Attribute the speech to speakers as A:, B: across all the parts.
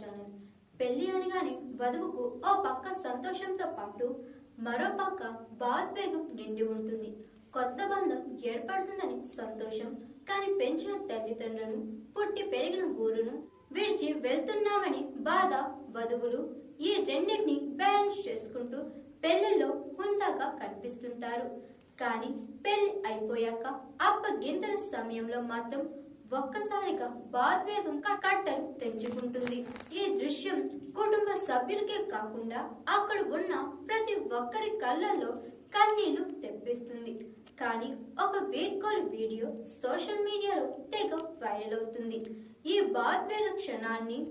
A: Channel పెళ్ళి అనగానే వధువుకు ఓ పక్క సంతోషంతో పాటు మరో పక్క భావోద్వేగం నిండి ఉంటుంది. కొత్త బంధం ఏర్పడుతుందని సంతోషం. కానీ పెంచిన తల్లిదండ్రులను పుట్టి పెరిగిన ఊరును విడిచి వెళ్తున్నామని బాధ వధువులు ఈ రెండింటిని బ్యాలెన్స్ చేసుకుంటూ పెళ్ళిలో హుందాగా కనిపిస్తుంటారు. కానీ పెళ్ళి అయిపోయాక అప్పగింతల సమయంలో మాత్రం ఒక్కసారిగా భాద్వేగం క- కట్టలు తెంచుకుంటుంది. ఈ దృశ్యం కుటుంబ సభ్యులకే కాకుండా అక్కడ ఉన్న ప్రతి ఒక్కరి కళ్ళల్లో కన్నీళ్ళు తెప్పిస్తుంది. కానీ ఒక వీడ్కోలు వీడియో సోషల్ మీడియాలో తెగ వైరల్ అవుతుంది. ఈ భాద్వేగ క్షణాన్ని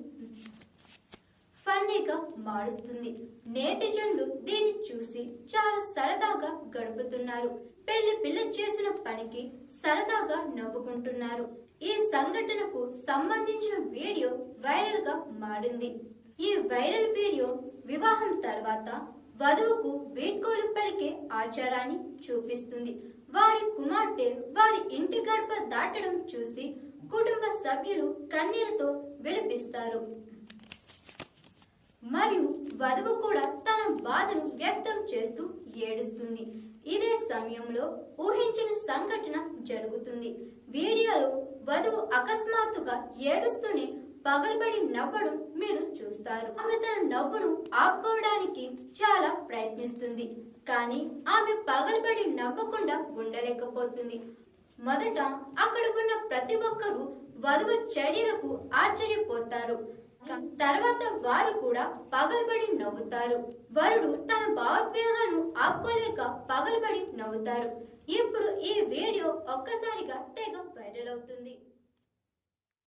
A: ఫన్నీగా మారుస్తుంది. నేటిజన్లు దీన్ని చూసి చాలా సరదాగా గడుపుతున్నారు. పెళ్ళి పిల్ల చేసిన పనికి సరదాగా నవ్వుకుంటున్నారు. ఈ సంఘటనకు సంబంధించిన వీడియో వైరల్గా మారింది. ఈ వైరల్ వీడియో వివాహం తర్వాత వధువుకు వీడ్కోలు పలికే ఆచారాన్ని చూపిస్తుంది. వారి కుమార్తె వారి ఇంటి గడప దాటడం చూసి కుటుంబ సభ్యులు కన్నీళ్ళతో విలపిస్తారు. మరియు వధువు కూడా తన బాధను వ్యక్తం చేస్తూ ఏడుస్తుంది. ఇదే సమయంలో ఊహించిన సంఘటన జరుగుతుంది. వీడియోలో వధువు అకస్మాత్తుగా ఏడుస్తూనే పగలబడి నవ్వడం మీరు చూస్తారు. ఆమె తన నవ్వును ఆపుకోవడానికి చాలా ప్రయత్నిస్తుంది. కానీ ఆమె పగలబడి నవ్వకుండా ఉండలేకపోతుంది. మొదట అక్కడ ఉన్న ప్రతి ఒక్కరూ వధువు చర్యలకు ఆశ్చర్యపోతారు. తర్వాత వారు కూడా పగలబడి నవ్వుతారు. వరుడు తన భావోద్వేగాలను ఆపుకోలేక పగలబడి నవ్వుతారు. ఇప్పుడు ఈ వీడియో ఒక్కసారిగా తెగ వైరల్ అవుతుంది.